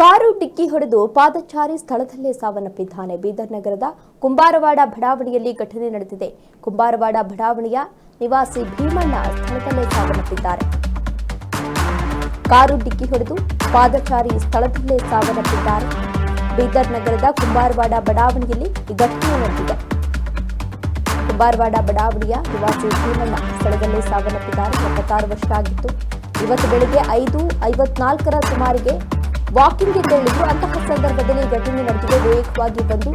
Car ಡಿಕ್ಕಿ ಹೊಡೆದು ಪಾದಚಾರಿ ಸ್ಥಳದಲ್ಲೇ ಸಾವನ್ನಪ್ಪಿದ್ದಾನೆ ಬೀದರ್ ನಗರದ ಕುಂಬಾರವಾಡ ಬಡಾವಣೆಯಲ್ಲಿ ಘಟನೆ ನಡೆದಿದೆ. ಕುಂಬಾರವಾಡ ಬಡಾವಣೆಯ ನಿವಾಸಿ ಭೀಮಣ್ಣ ಸ್ಥಳದಲ್ಲೇ ಸಾವನ್ನಪ್ಪಿದ್ದಾರೆ. ಕಾರು ಡಿಕ್ಕಿ ಹೊಡೆದು ಪಾದಚಾರಿ ಸ್ಥಳದಲ್ಲೇ ಸಾವನ್ನಪ್ಪಿದ್ದಾರೆ. ಬೀದರ್ ನಗರದ ಕುಂಬಾರವಾಡ ಬಡಾವಣೆಯಲ್ಲಿ ಈ ಘಟನೆ ನಡೆದಿದೆ. ಕುಂಬಾರವಾಡ ಬಡಾವಣೆಯ ನಿವಾಸಿ ಭೀಮಣ್ಣ ಸ್ಥಳದಲ್ಲೇ ಸಾವನ್ನಪ್ಪಿದ್ದಾರೆ. ಎಪ್ಪತ್ತಾರು ವರ್ಷ ಆಗಿತ್ತು. ಇವತ್ತು ಬೆಳಿಗ್ಗೆ ಐದು ಐವತ್ನಾಲ್ಕರ ಸುಮಾರಿಗೆ ವಾಕಿಂಗ್ಗೆ ತೆರಳಿದ್ರು ಅಂತಹ ಸಂದರ್ಭದಲ್ಲಿ ಘಟನೆ ನಡೆದಿದೆ ವೇಗವಾಗಿ ಬಂದು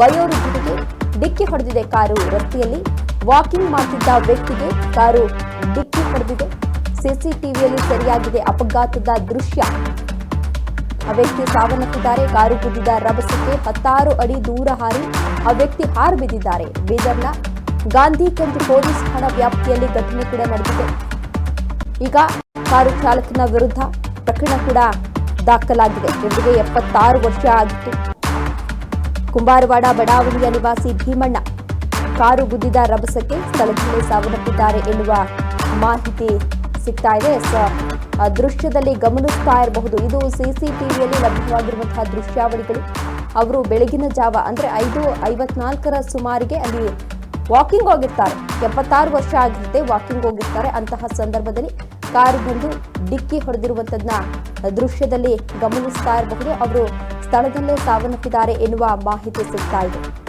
ವಯೋವೃದ್ಧಿಗೆ ಡಿಕ್ಕಿ ಹೊಡೆದಿದೆ. ಕಾರು ರಸ್ತೆಯಲ್ಲಿ ವಾಕಿಂಗ್ ಮಾಡ್ತಿದ್ದ ವ್ಯಕ್ತಿಗೆ ಕಾರು ಡಿಕ್ಕಿ ಹೊಡೆದಿದೆ. ಸಿಸಿಟಿವಿಯಲ್ಲಿ ಸರಿಯಾಗಿದೆ. ಅಪಘಾತದ ದೃಶ್ಯ. ಆ ವ್ಯಕ್ತಿ ಸಾವನ್ನಪ್ಪಿದ್ದಾರೆ. ಕಾರು ಬಿದ್ದಿದ್ದ ರಭಸಕ್ಕೆ ಹತ್ತಾರು ಅಡಿ ದೂರ ಹಾರಿ ಆ ವ್ಯಕ್ತಿ ಹಾರು ಬಿದ್ದಿದ್ದಾರೆ. ಬೀದರ್ನ ಗಾಂಧಿಗಂಜ್ ಪೊಲೀಸ್ ಠಾಣಾ ವ್ಯಾಪ್ತಿಯಲ್ಲಿ ಘಟನೆ ಕೂಡ ನಡೆದಿದೆ. ಈಗ ಕಾರು ಚಾಲಕನ ವಿರುದ್ಧ ಪ್ರಕರಣ ಕೂಡ ದಾಖಲಾಗಿದೆ. ಇವರಿಗೆ ಎಪ್ಪತ್ತಾರು ವರ್ಷ ಆಗಿತ್ತು. ಕುಂಬಾರವಾಡ ಬಡಾವಣೆಯ ನಿವಾಸಿ ಭೀಮಣ್ಣ ಕಾರು ಗುದ್ದಿದ ರಭಸಕ್ಕೆ ಸ್ಥಳದಲ್ಲೇ ಸಾವನ್ನಪ್ಪಿದ್ದಾರೆ ಎನ್ನುವ ಮಾಹಿತಿ ಸಿಗ್ತಾ ಇದೆ. ದೃಶ್ಯದಲ್ಲಿ ಗಮನಿಸ್ತಾ ಇರಬಹುದು. ಇದು ಸಿಸಿಟಿವಿಯಲ್ಲಿ ಲಭ್ಯವಾಗಿರುವಂತಹ ದೃಶ್ಯಾವಳಿಗಳು. ಅವರು ಬೆಳಗಿನ ಜಾವ, ಅಂದ್ರೆ ಐದು ಐವತ್ನಾಲ್ಕರ ಸುಮಾರಿಗೆ ಅಲ್ಲಿ ವಾಕಿಂಗ್ ಹೋಗಿರ್ತಾರೆ. ಎಪ್ಪತ್ತಾರು ವರ್ಷ ಆಗಿರುತ್ತೆ ವಾಕಿಂಗ್ ಹೋಗಿರ್ತಾರೆ ಅಂತಹ ಸಂದರ್ಭದಲ್ಲಿ ಕಾರು ಬಂದು ಡಿಕ್ಕಿ ಹೊಡೆದಿರುವಂತದ್ನ ದೃಶ್ಯದಲ್ಲಿ ಗಮನಿಸ್ತಾ ಇರಬಹುದು. ಅವರು ಸ್ಥಳದಲ್ಲೇ ಸಾವನ್ನಪ್ಪಿದ್ದಾರೆ ಎನ್ನುವ ಮಾಹಿತಿ ಸಿಗ್ತಾ ಇದೆ.